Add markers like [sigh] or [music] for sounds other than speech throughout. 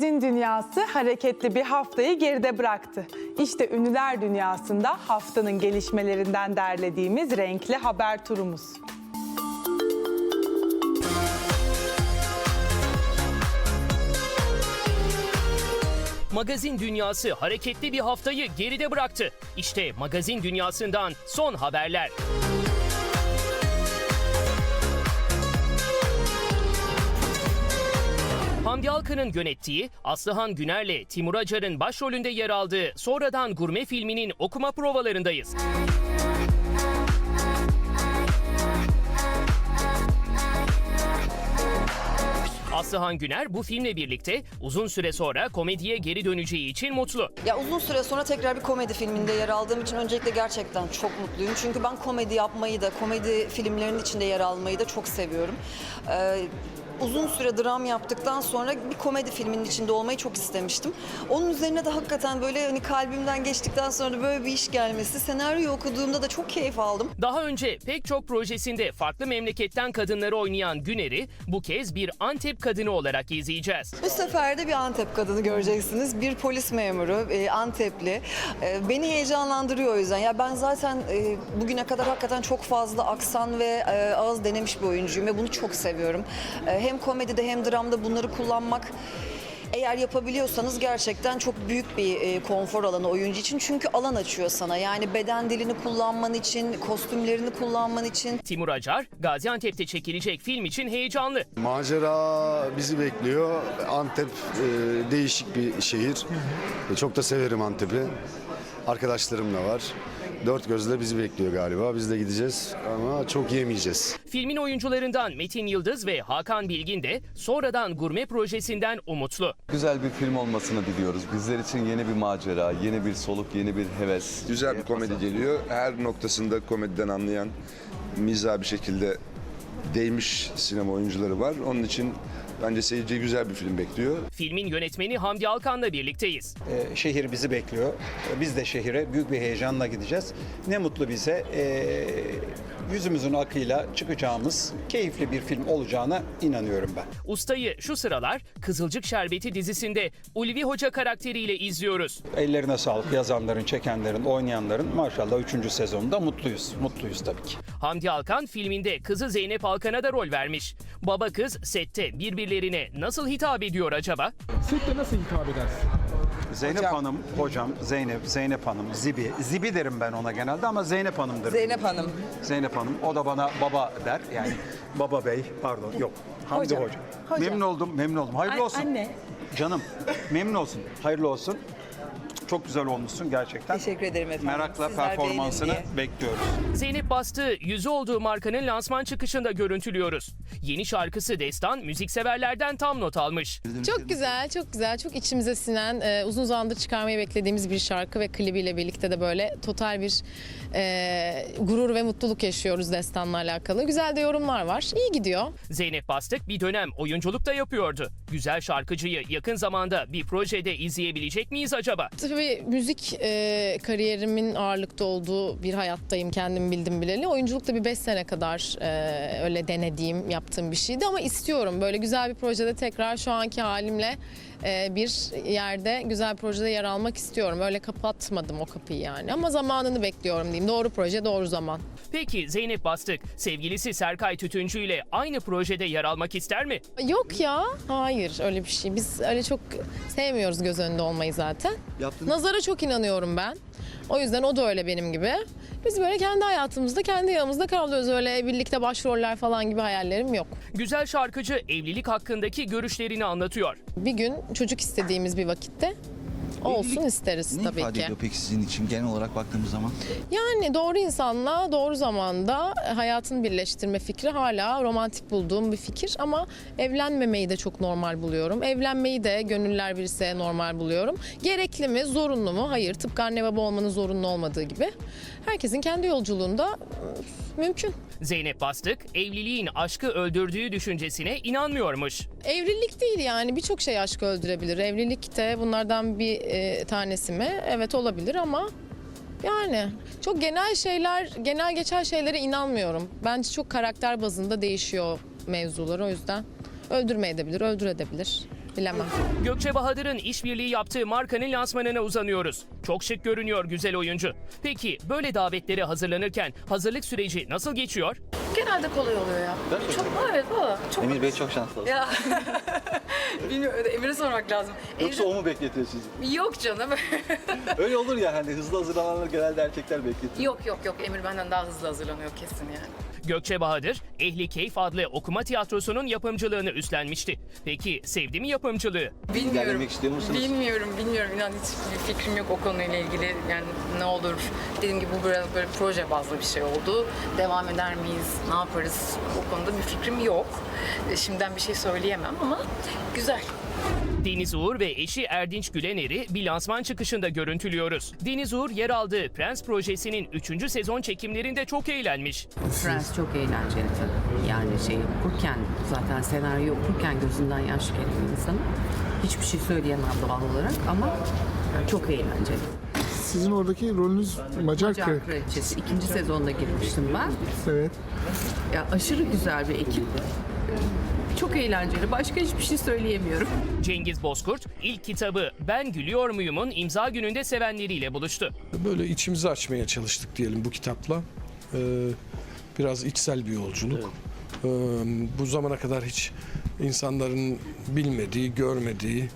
Magazin dünyası hareketli bir haftayı geride bıraktı. İşte ünlüler dünyasında haftanın gelişmelerinden derlediğimiz renkli haber turumuz. Magazin dünyası hareketli bir haftayı geride bıraktı. İşte magazin dünyasından son haberler. Hamdi Alkan'ın yönettiği, Aslıhan Güner'le Timur Acar'ın başrolünde yer aldığı Sonradan Gurme filminin okuma provalarındayız. Aslıhan Güner bu filmle birlikte uzun süre sonra komediye geri döneceği için mutlu. Ya uzun süre sonra tekrar bir komedi filminde yer aldığım için öncelikle gerçekten çok mutluyum. Çünkü ben komedi yapmayı da, komedi filmlerinin içinde yer almayı da çok seviyorum. Ee, uzun süre dram yaptıktan sonra bir komedi filminin içinde olmayı çok istemiştim. Onun üzerine de hakikaten böyle hani kalbimden geçtikten sonra böyle bir iş gelmesi, senaryoyu okuduğumda da çok keyif aldım. Daha önce pek çok projesinde farklı memleketten kadınları oynayan Güner'i bu kez bir Antep kadını olarak izleyeceğiz. Bu sefer de bir Antep kadını göreceksiniz. Bir polis memuru, e, Antepli. E, beni heyecanlandırıyor o yüzden. Ya ben zaten e, bugüne kadar hakikaten çok fazla aksan ve e, ağız denemiş bir oyuncuyum ve bunu çok seviyorum. E, hem komedide hem dramda bunları kullanmak eğer yapabiliyorsanız gerçekten çok büyük bir e, konfor alanı oyuncu için. Çünkü alan açıyor sana. Yani beden dilini kullanman için, kostümlerini kullanman için. Timur Acar, Gaziantep'te çekilecek film için heyecanlı. Macera bizi bekliyor. Antep e, değişik bir şehir. E, çok da severim Antep'i. Arkadaşlarım da var. Dört gözle bizi bekliyor galiba. Biz de gideceğiz ama çok yemeyeceğiz. Filmin oyuncularından Metin Yıldız ve Hakan Bilgin de sonradan gurme projesinden umutlu. Güzel bir film olmasını diliyoruz. Bizler için yeni bir macera, yeni bir soluk, yeni bir heves. Güzel bir komedi geliyor. Her noktasında komediden anlayan, mizah bir şekilde değmiş sinema oyuncuları var. Onun için bence seyirciyi güzel bir film bekliyor. Filmin yönetmeni Hamdi Alkan'la birlikteyiz. Ee, şehir bizi bekliyor. Ee, Biz de şehire büyük bir heyecanla gideceğiz. Ne mutlu bize ee, yüzümüzün akıyla çıkacağımız keyifli bir film olacağına inanıyorum ben. Ustayı şu sıralar Kızılcık Şerbeti dizisinde Ulvi Hoca karakteriyle izliyoruz. Ellerine sağlık yazanların, çekenlerin, oynayanların maşallah 3. sezonunda mutluyuz. Mutluyuz tabii ki. Hamdi Alkan filminde kızı Zeynep Alkan'a da rol vermiş. Baba kız sette birbirlerine nasıl hitap ediyor acaba? Sette nasıl hitap edersin? Zeynep Hanım, hocam, Zeynep, Zeynep Hanım, Zibi. Zibi derim ben ona genelde ama Zeynep Hanım'dır. Zeynep Hanım. Zeynep Hanım. O da bana baba der. Yani baba bey, pardon yok. Hamdi Hocam. Hoca. Memnun oldum, memnun oldum. Hayırlı olsun. Anne. Canım, memnun olsun. Hayırlı olsun. Çok güzel olmuşsun gerçekten. Teşekkür ederim efendim. Merakla Sizler performansını beğenin bekliyoruz. Zeynep Bastı yüzü olduğu markanın lansman çıkışında görüntülüyoruz. Yeni şarkısı Destan müzikseverlerden tam not almış. Çok güzel, çok güzel, çok içimize sinen, e, uzun zamandır çıkarmayı beklediğimiz bir şarkı ve klibiyle birlikte de böyle total bir e, gurur ve mutluluk yaşıyoruz Destan'la alakalı. Güzel de yorumlar var, iyi gidiyor. Zeynep Bastık bir dönem oyunculuk da yapıyordu. Güzel şarkıcıyı yakın zamanda bir projede izleyebilecek miyiz acaba? Tabii müzik e, kariyerimin ağırlıkta olduğu bir hayattayım kendim bildim bileli. Oyunculuk da bir 5 sene kadar e, öyle denediğim, yaptığım bir şeydi ama istiyorum böyle güzel bir projede tekrar şu anki halimle e, bir yerde güzel bir projede yer almak istiyorum. Öyle kapatmadım o kapıyı yani ama zamanını bekliyorum diyeyim. Doğru proje, doğru zaman. Peki Zeynep Bastık sevgilisi Serkay Tütüncü ile aynı projede yer almak ister mi? Yok ya, hayır öyle bir şey. Biz öyle çok sevmiyoruz göz önünde olmayı zaten. Nazara çok inanıyorum ben. O yüzden o da öyle benim gibi. Biz böyle kendi hayatımızda, kendi yanımızda kalıyoruz. Öyle birlikte başroller falan gibi hayallerim yok. Güzel şarkıcı evlilik hakkındaki görüşlerini anlatıyor. Bir gün çocuk istediğimiz bir vakitte olsun isteriz Ne tabii ifade ki. ediyor peki sizin için genel olarak baktığımız zaman? Yani doğru insanla doğru zamanda hayatını birleştirme fikri hala romantik bulduğum bir fikir ama evlenmemeyi de çok normal buluyorum. Evlenmeyi de gönüller birse normal buluyorum. Gerekli mi, zorunlu mu? Hayır. Tıpkı anne baba olmanın zorunlu olmadığı gibi. Herkesin kendi yolculuğunda mümkün. Zeynep Bastık evliliğin aşkı öldürdüğü düşüncesine inanmıyormuş. Evlilik değil yani birçok şey aşkı öldürebilir. Evlilik de bunlardan bir e, tanesi mi? Evet olabilir ama yani çok genel şeyler, genel geçer şeylere inanmıyorum. Bence çok karakter bazında değişiyor mevzular o yüzden. Öldürmeyebilir, öldürebilir. bilemem. Gökçe Bahadır'ın işbirliği yaptığı markanın lansmanına uzanıyoruz. Çok şık görünüyor güzel oyuncu. Peki böyle davetlere hazırlanırken hazırlık süreci nasıl geçiyor? Genelde kolay oluyor ya. Çok evet valla. Çok Emir Bey çok şanslı. ya. [laughs] Bilmiyorum Emir'e sormak lazım. Yoksa o mu bekletiyor sizi? Yok canım. [laughs] Öyle olur ya hani hızlı hazırlananlar genelde erkekler bekletiyor. yok yok yok Emir benden daha hızlı hazırlanıyor kesin yani. Gökçe Bahadır, Ehli Keyif adlı okuma tiyatrosunun yapımcılığını üstlenmişti. Peki sevdi mi yapımcılığı? Bilmiyorum. İlerlemek istiyor musunuz? Bilmiyorum, bilmiyorum. İnan hiçbir fikrim yok o konuyla ilgili. Yani ne olur. Dediğim gibi bu biraz böyle proje bazlı bir şey oldu. Devam eder miyiz, ne yaparız? O konuda bir fikrim yok. Şimdiden bir şey söyleyemem ama güzel. Deniz Uğur ve eşi Erdinç Gülener'i bir lansman çıkışında görüntülüyoruz. Deniz Uğur yer aldığı Prens projesinin 3. sezon çekimlerinde çok eğlenmiş. Friends çok eğlenceli tabii. Yani şey okurken zaten senaryo okurken gözünden yaş geliyor insanın. Hiçbir şey söyleyemem doğal olarak ama çok eğlenceli. Sizin oradaki rolünüz Macar, Macar Kraliçesi. ikinci sezonda girmiştim ben. Evet. Ya aşırı güzel bir ekip. Çok eğlenceli. Başka hiçbir şey söyleyemiyorum. Cengiz Bozkurt ilk kitabı Ben Gülüyor Muyum'un imza gününde sevenleriyle buluştu. Böyle içimizi açmaya çalıştık diyelim bu kitapla. Ee, biraz içsel bir yolculuk. Ee, bu zamana kadar hiç insanların bilmediği, görmediği,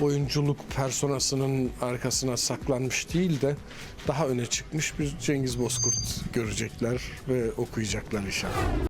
oyunculuk personasının arkasına saklanmış değil de daha öne çıkmış bir Cengiz Bozkurt görecekler ve okuyacaklar inşallah.